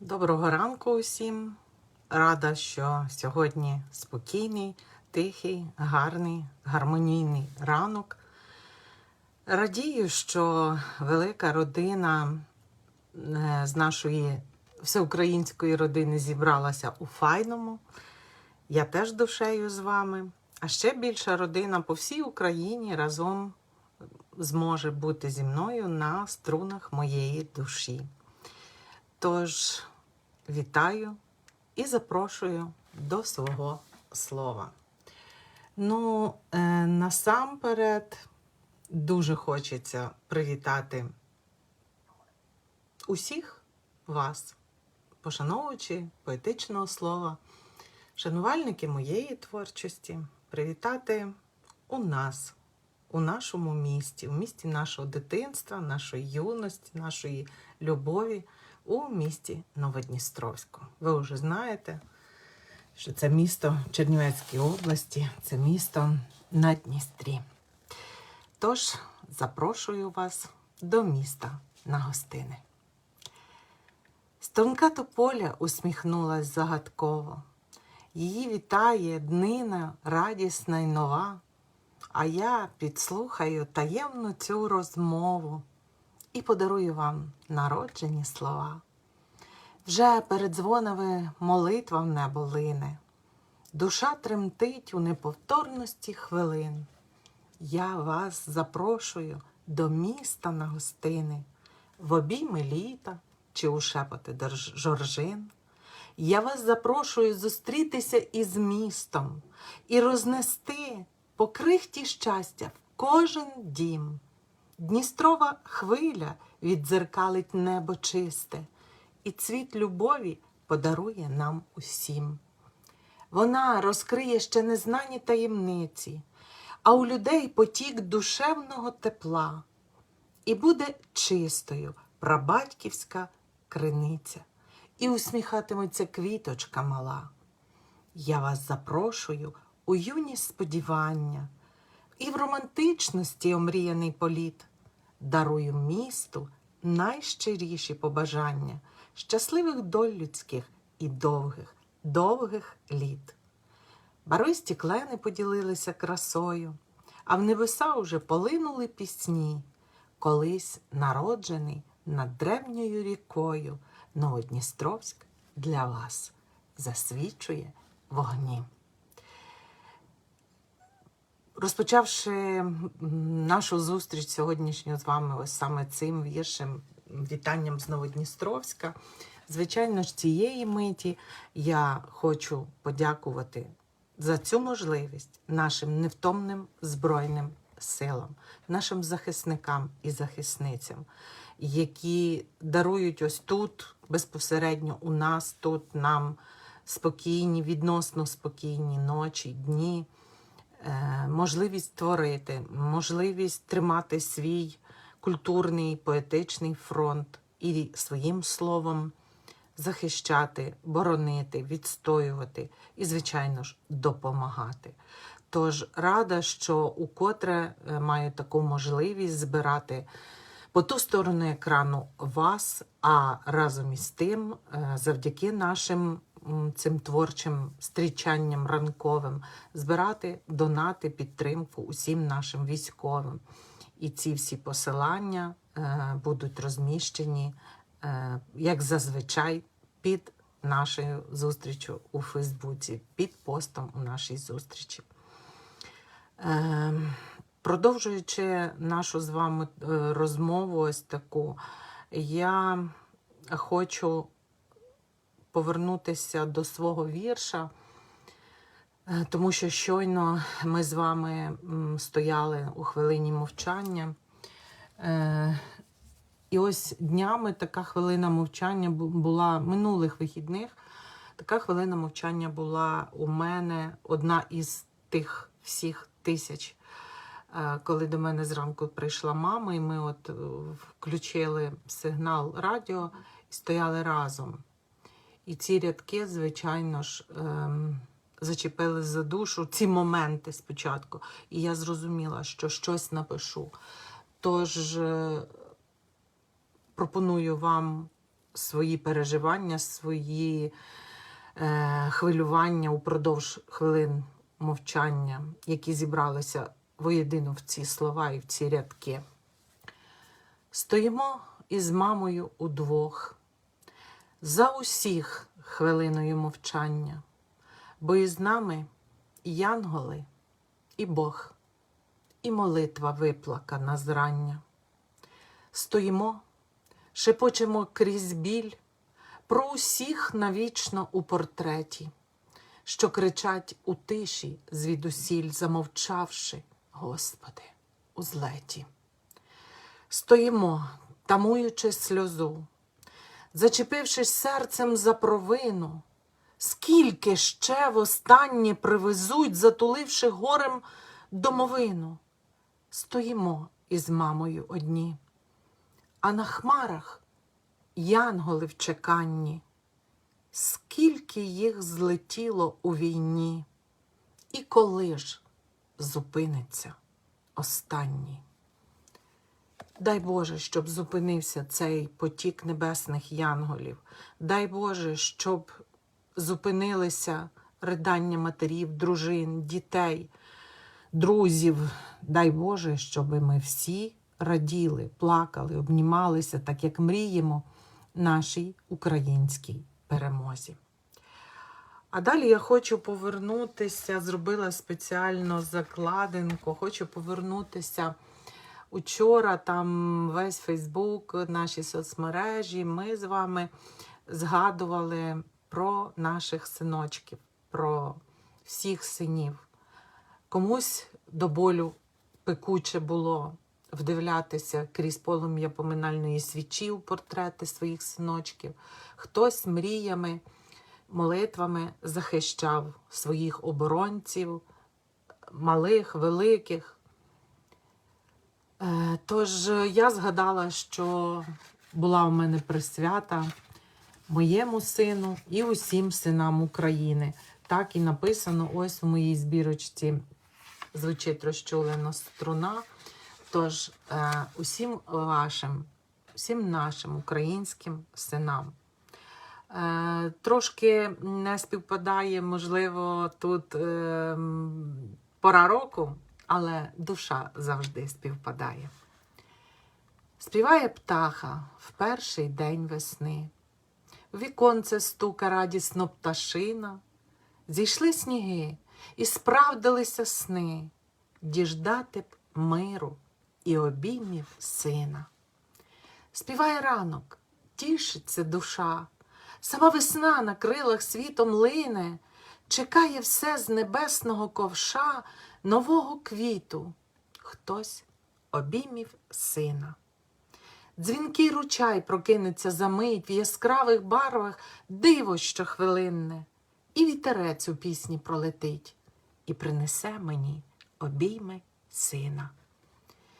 Доброго ранку усім. Рада, що сьогодні спокійний, тихий, гарний, гармонійний ранок. Радію, що велика родина е, з нашої всеукраїнської родини зібралася у файному. Я теж душею з вами. А ще більша родина по всій Україні разом зможе бути зі мною на струнах моєї душі. Тож вітаю і запрошую до свого слова. Ну, е, насамперед, дуже хочеться привітати усіх вас, пошановуючи поетичного слова, шанувальники моєї творчості, привітати у нас, у нашому місті, у місті нашого дитинства, нашої юності, нашої любові у місті Новодністровську. Ви вже знаєте, що це місто в Чернівецькій області, це місто на Дністрі. Тож запрошую вас до міста на гостини. Струнка тополя усміхнулась загадково. Її вітає днина радісна й нова, а я підслухаю таємну цю розмову і подарую вам народжені слова. Вже передзвонами молитва в небо лине, душа тремтить у неповторності хвилин. Я вас запрошую до міста на гостини, в обійми літа чи у шепоти жоржин. Я вас запрошую зустрітися із містом і рознести по крихті щастя в кожен дім. Дністрова хвиля віддзеркалить небо чисте, і цвіт любові подарує нам усім. Вона розкриє ще незнані таємниці, а у людей потік душевного тепла, і буде чистою прабатьківська криниця, і усміхатиметься квіточка мала. Я вас запрошую у юні сподівання і в романтичності омріяний політ. Дарую місту найщиріші побажання, щасливих доль людських і довгих, довгих літ. Барвисті клени поділилися красою, а в небеса уже полинули пісні, колись народжений над древньою рікою Новодністровськ для вас засвічує вогні. Розпочавши нашу зустріч сьогоднішню з вами ось саме цим віршем, вітанням з Новодністровська, звичайно ж, цієї миті я хочу подякувати за цю можливість нашим невтомним Збройним силам, нашим захисникам і захисницям, які дарують ось тут, безпосередньо у нас, тут нам спокійні, відносно спокійні ночі, дні можливість творити, можливість тримати свій культурний, поетичний фронт і своїм словом захищати, боронити, відстоювати і, звичайно ж, допомагати. Тож рада, що укотре е, маю таку можливість збирати по ту сторону екрану вас, а разом із тим, е, завдяки нашим цим творчим стрічанням ранковим, збирати донати, підтримку усім нашим військовим. І ці всі посилання е, будуть розміщені, е, як зазвичай, під нашою зустрічю у Фейсбуці, під постом у нашій зустрічі. Ем, Продовжуючи нашу з вами е, розмову, ось таку, я хочу повернутися до свого вірша, е, тому що щойно ми з вами стояли у хвилині мовчання. Е, І ось днями така хвилина мовчання була минулих вихідних. Така хвилина мовчання була у мене одна із тих всіх тисяч Е, коли до мене зранку прийшла мама, і ми от включили сигнал радіо і стояли разом. І ці рядки, звичайно ж, ем, зачепили за душу ці моменти спочатку. І я зрозуміла, що щось напишу. Тож е, пропоную вам свої переживання, свої е, хвилювання упродовж хвилин мовчання, які зібралися воєдино в ці слова і в ці рядки. Стоїмо із мамою удвох, за усіх хвилиною мовчання, бо із нами і янголи, і Бог, і молитва виплакана зрання. Стоїмо, шепочемо крізь біль про усіх навічно у портреті, що кричать у тиші, звідусіль замовчавши, Господи, у злеті. Стоїмо, тамуючи сльозу, зачепившись серцем за провину, скільки ще востаннє привезуть, затуливши горем домовину. Стоїмо із мамою одні, а на хмарах янголи в чеканні, скільки їх злетіло у війні, і коли ж зупиниться останній. Дай Боже, щоб зупинився цей потік небесних янголів. Дай Боже, щоб зупинилися ридання матерів, дружин, дітей, друзів. Дай Боже, щоб ми всі раділи, плакали, обнімалися, так як мріємо нашій українській перемозі. А далі я хочу повернутися, зробила спеціально закладинку, хочу повернутися. Учора там весь Фейсбук, наші соцмережі, ми з вами згадували про наших синочків, про всіх синів. Комусь до болю пекуче було вдивлятися крізь полум'я поминальної свічі у портрети своїх синочків. Хтось мріями, молитвами захищав своїх оборонців, малих, великих. Е, Тож е, я згадала, що була у мене присвята моєму сину і усім синам України. Так і написано ось у моїй збірочці звучить розчулена струна. Тож е, усім вашим, всім нашим українським синам. Трошки не співпадає, можливо, тут е, пора року, але душа завжди співпадає. Співає птаха в перший день весни. Віконце стука радісно пташина. Зійшли сніги і справдилися сни, діждати б миру і обіймів сина. Співає ранок, тішиться душа, сама весна на крилах світом лине, чекає все з небесного ковша нового квіту, хтось обіймів сина. Дзвінкий ручай прокинеться за мить в яскравих барвах диво щохвилинне, і вітерець у пісні пролетить, і принесе мені обійми сина.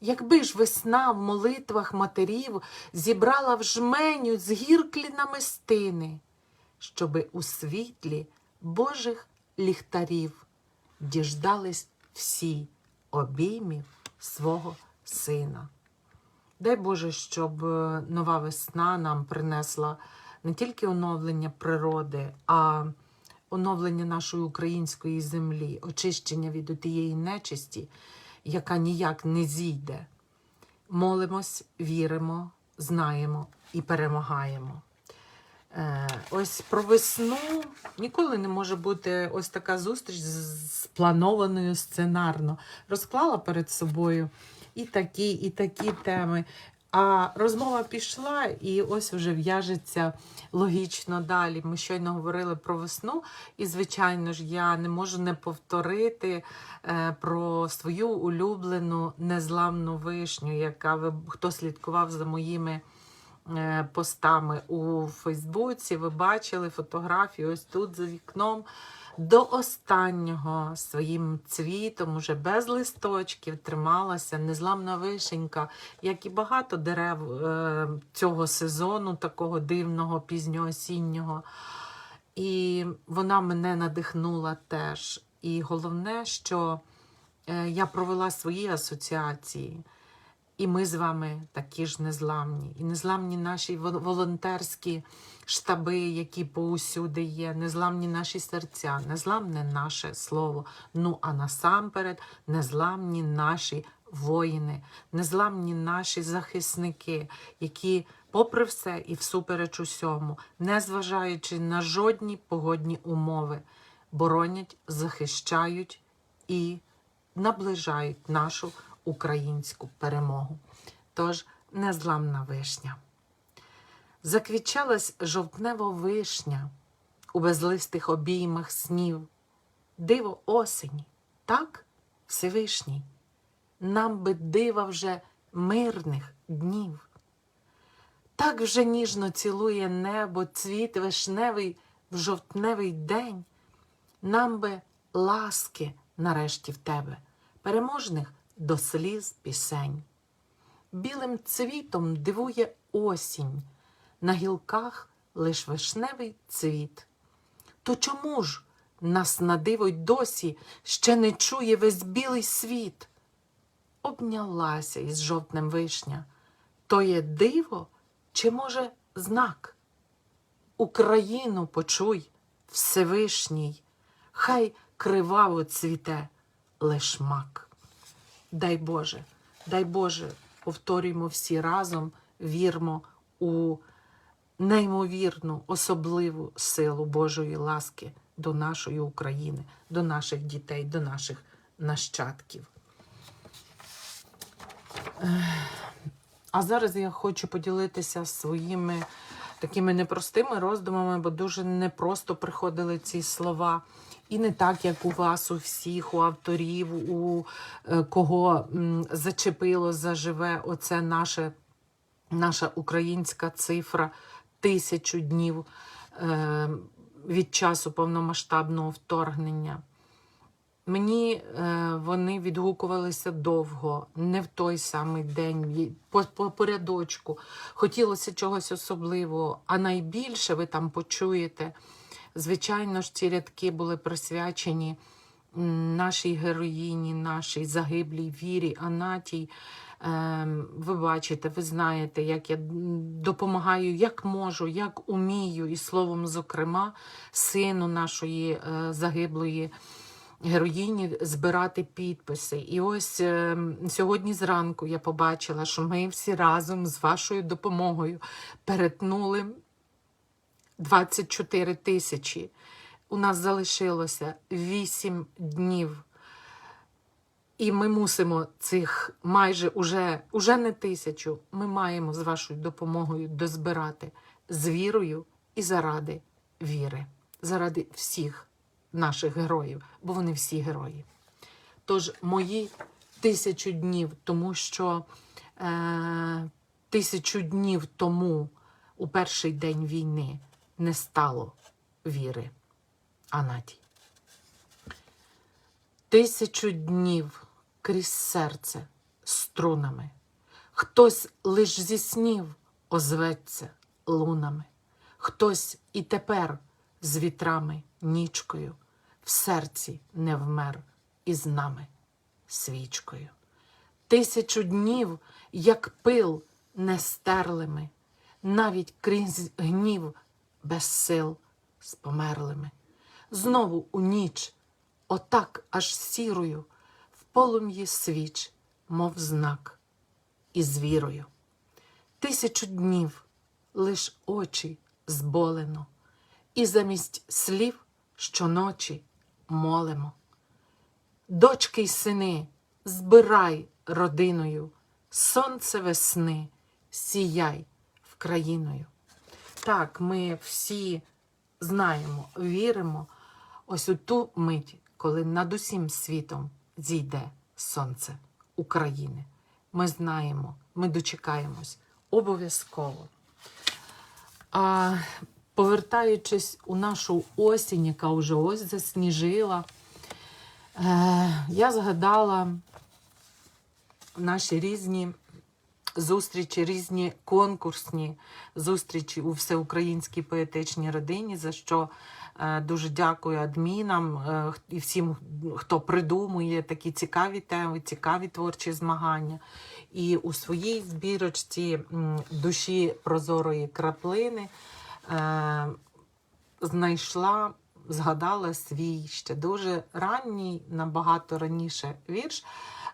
Якби ж весна в молитвах матерів зібрала в жменю з гірклі намистини, щоби у світлі Божих ліхтарів діждались всі обіймів свого сина. Дай Боже, щоб е, нова весна нам принесла не тільки оновлення природи, а оновлення нашої української землі, очищення від тієї нечисті, яка ніяк не зійде. Молимось, віримо, знаємо і перемагаємо. Е, ось про весну ніколи не може бути ось така зустріч спланованою сценарно. Розклала перед собою і такі, і такі теми. А розмова пішла, і ось вже в'яжеться логічно далі. Ми щойно говорили про весну, і, звичайно ж, я не можу не повторити е, про свою улюблену незламну вишню, яка ви хто слідкував за моїми постами у Фейсбуці. Ви бачили фотографію ось тут за вікном. До останнього своїм цвітом, уже без листочків, трималася незламна вишенька, як і багато дерев е, цього сезону, такого дивного, пізньоосіннього. І вона мене надихнула теж. І головне, що е, я провела свої асоціації. І ми з вами такі ж незламні. І незламні наші вол- волонтерські штаби, які поусюди є, незламні наші серця, незламне наше слово. Ну а насамперед незламні наші воїни, незламні наші захисники, які, попри все і всупереч усьому, незважаючи на жодні погодні умови, боронять, захищають і наближають нашу українську перемогу. Тож незламна вишня. Заквічалась жовтнева вишня у безлистих обіймах снів, диво осені, так, Всевишній, нам би дива вже мирних днів. Так вже ніжно цілує небо цвіт вишневий в жовтневий день. Нам би ласки нарешті в тебе, переможних до сліз пісень. Білим цвітом дивує осінь, на гілках лиш вишневий цвіт. То чому ж нас на досі ще не чує весь білий світ? Обнялася із жовтнем вишня. То є диво чи, може, знак? Україну почуй, Всевишній, хай криваво цвіте лиш мак. Дай Боже, дай Боже, повторюємо всі разом, вірмо у неймовірну, особливу силу Божої ласки до нашої України, до наших дітей, до наших нащадків. А зараз я хочу поділитися своїми такими непростими роздумами, бо дуже непросто приходили ці слова. І не так, як у вас, у всіх, у авторів, у е, кого зачепило, заживе оце наше, наша українська цифра тисячу днів е, від часу повномасштабного вторгнення. Мені е, вони відгукувалися довго, не в той самий день, по, по порядочку. Хотілося чогось особливого, а найбільше ви там почуєте. Звичайно ж, ці рядки були присвячені нашій героїні, нашій загиблій вірі, Анатій. Ем, Ви бачите, ви знаєте, як я допомагаю, як можу, як умію, і словом, зокрема, сину нашої е, загиблої героїні збирати підписи. І ось е, сьогодні зранку я побачила, що ми всі разом з вашою допомогою перетнули 24 тисячі. У нас залишилося 8 днів. І ми мусимо цих майже уже, уже не тисячу. Ми маємо з вашою допомогою дозбирати з вірою і заради віри, заради всіх наших героїв, бо вони всі герої. Тож мої тисячу днів, тому що е, тисячу днів тому, у перший день війни, не стало віри. Анатій. Тисячу днів крізь серце струнами. Хтось лиш зі снів озветься лунами, хтось і тепер з вітрами нічкою в серці не вмер із нами свічкою. Тисячу днів, як пил нестерлими, навіть крізь гнів без сил з померлими. Знову у ніч, отак аж сірою, в полум'ї свіч, мов знак, і з вірою. Тисячу днів лиш очі зболено, і замість слів щоночі молимо. Дочки й сини, збирай родиною, сонце весни, сіяй в країною. Так, ми всі знаємо, віримо ось у ту мить, коли над усім світом зійде сонце України. Ми знаємо, ми дочекаємось обов'язково. А повертаючись у нашу осінь, яка вже ось засніжила, е, я згадала наші різні зустрічі, різні конкурсні зустрічі у всеукраїнській поетичній родині, за що е, дуже дякую адмінам е, і всім, хто придумує такі цікаві теми, цікаві творчі змагання. І у своїй збірочці душі прозорої краплини е, знайшла, згадала свій ще дуже ранній, набагато раніше вірш.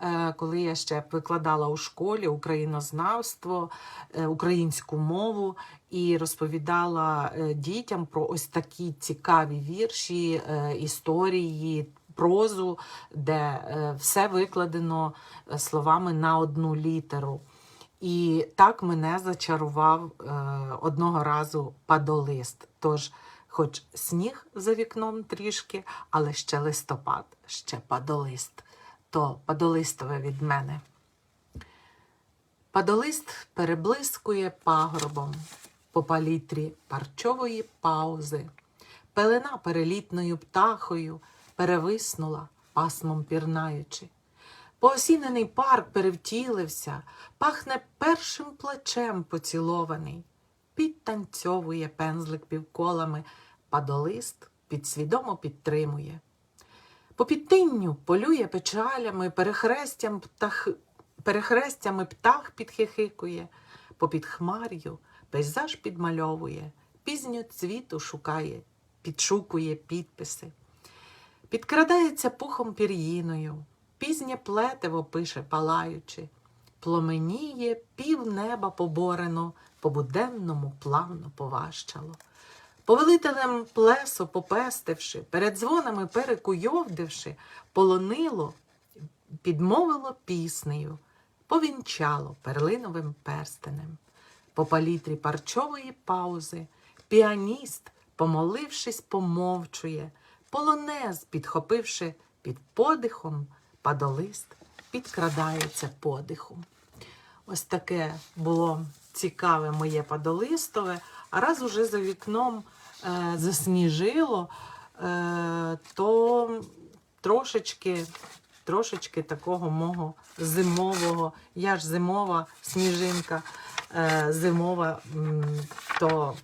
е, Коли я ще викладала у школі українознавство, е, українську мову і розповідала е, дітям про ось такі цікаві вірші, історії, прозу, де все викладено словами на одну літеру. І так мене зачарував одного разу падолист. Тож, хоч сніг за вікном трішки, але ще листопад, ще падолист. То падолистове від мене. Падолист переблискує пагорбом по палітрі парчової паузи. Пелена перелітною птахою перевиснула, пасмом пірнаючи. Поосінений парк перевтілився, пахне першим плечем поцілований. Підтанцьовує пензлик півколами, падолист підсвідомо підтримує. По підтинню полює печалями, перехрестям птах... перехрестями птах підхихикує, попід хмар'ю пейзаж підмальовує, пізньо цвіту шукає, підшукує підписи. Підкрадається пухом пір'їною, пізнє плетиво пише палаючи, пломеніє пів неба поборено, по буденному плавно поважчало. Повелителем плесо попестивши, перед дзвонами перекуйовдивши, полонило, підмовило піснею, повінчало перлиновим перстенем. По палітрі парчової паузи піаніст, помолившись, помовчує, полонез, підхопивши під подихом, падолист підкрадається подихом. Ось таке було цікаве моє падолистове. А раз уже за вікном засніжило, е, то трошечки, трошечки такого мого зимового, я ж зимова сніжинка, е, зимова, то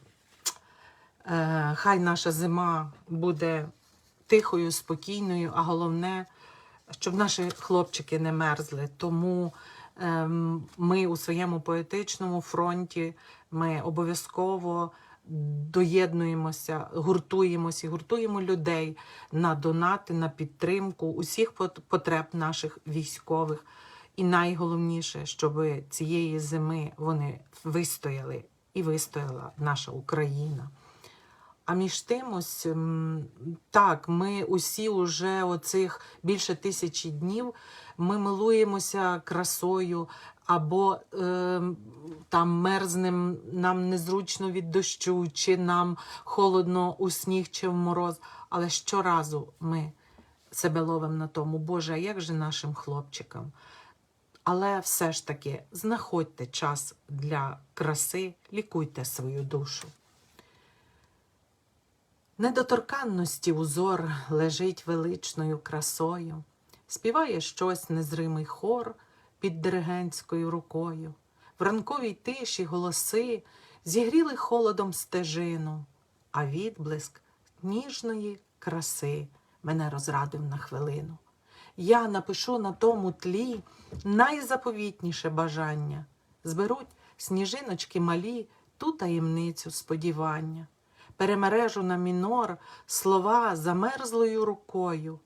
е, хай наша зима буде тихою, спокійною, а головне, щоб наші хлопчики не мерзли. Тому ем, ми у своєму поетичному фронті ми обов'язково доєднуємося, гуртуємося, і гуртуємо людей на донати, на підтримку усіх потреб наших військових. І найголовніше, щоб цієї зими вони вистояли і вистояла наша Україна. А між тим, ось так, ми усі уже оцих більше тисячі днів ми милуємося красою, або е, там мерзнем, нам незручно від дощу, чи нам холодно у сніг чи в мороз. Але щоразу ми себе ловимо на тому, Боже, а як же нашим хлопчикам? Але все ж таки знаходьте час для краси, лікуйте свою душу. Недоторканності узор лежить величною красою, співає щось незримий хор під диригентською рукою. В ранковій тиші голоси зігріли холодом стежину, а відблиск ніжної краси мене розрадив на хвилину. Я напишу на тому тлі найзаповітніше бажання. Зберуть сніжиночки малі ту таємницю сподівання. Перемережу на мінор слова замерзлою рукою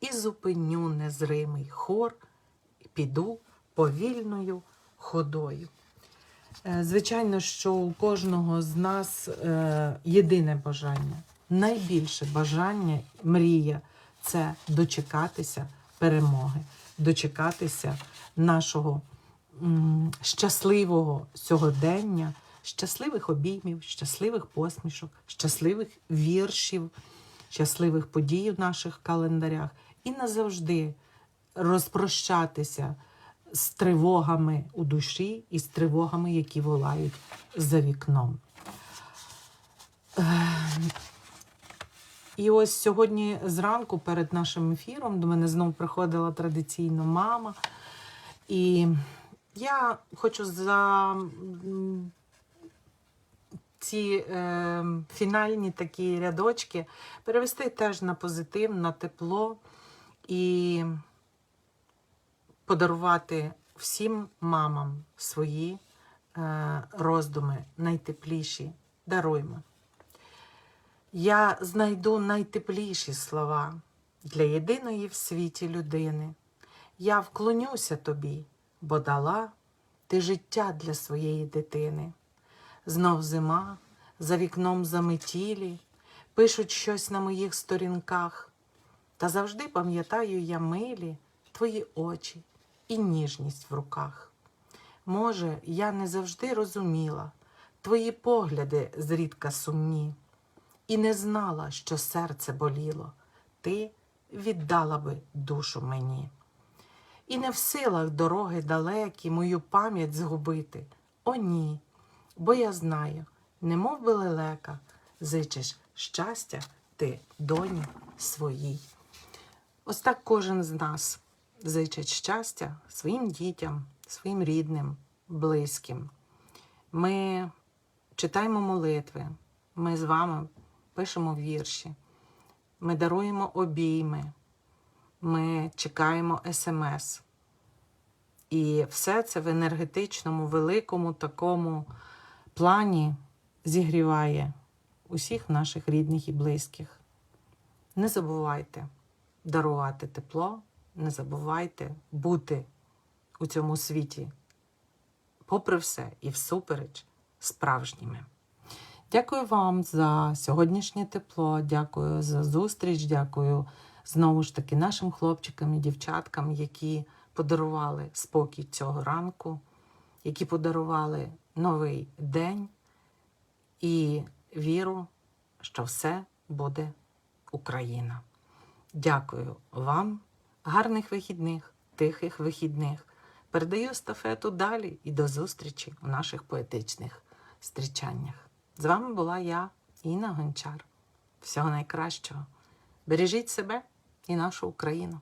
і зупиню незримий хор, і піду повільною ходою. Е, Звичайно, що у кожного з нас е, єдине бажання, найбільше бажання, мрія це дочекатися перемоги, дочекатися нашого щасливого сьогодення, щасливих обіймів, щасливих посмішок, щасливих віршів, щасливих подій в наших календарях і назавжди розпрощатися з тривогами у душі і з тривогами, які волають за вікном. І ось сьогодні зранку перед нашим ефіром до мене знову приходила традиційно мама. І я хочу за ці е, фінальні такі рядочки перевести теж на позитив, на тепло і подарувати всім мамам свої е, роздуми найтепліші даруймо. Я знайду найтепліші слова для єдиної в світі людини. Я вклонюся тобі, бо дала ти життя для своєї дитини. Знов зима, за вікном заметілі, пишуть щось на моїх сторінках. Та завжди пам'ятаю я милі твої очі і ніжність в руках. Може, я не завжди розуміла твої погляди зрідка сумні, і не знала, що серце боліло, ти віддала би душу мені. І не в силах дороги далекі мою пам'ять згубити. О, ні, бо я знаю, немов би лелека, зичиш щастя ти доні своїй. Ось так кожен з нас зичить щастя своїм дітям, своїм рідним, близьким. Ми читаємо молитви, ми з вами пишемо вірші, ми даруємо обійми, ми чекаємо смс. І все це в енергетичному, великому такому плані зігріває усіх наших рідних і близьких. Не забувайте дарувати тепло, не забувайте бути у цьому світі, попри все і всупереч справжніми. Дякую вам за сьогоднішнє тепло, дякую за зустріч, дякую знову ж таки нашим хлопчикам і дівчаткам, які подарували спокій цього ранку, які подарували новий день і віру, що все буде Україна. Дякую вам, гарних вихідних, тихих вихідних. Передаю стафету далі і до зустрічі у наших поетичних зустрічаннях. З вами була я, Інна Гончар. Всього найкращого. Бережіть себе і нашу Україну.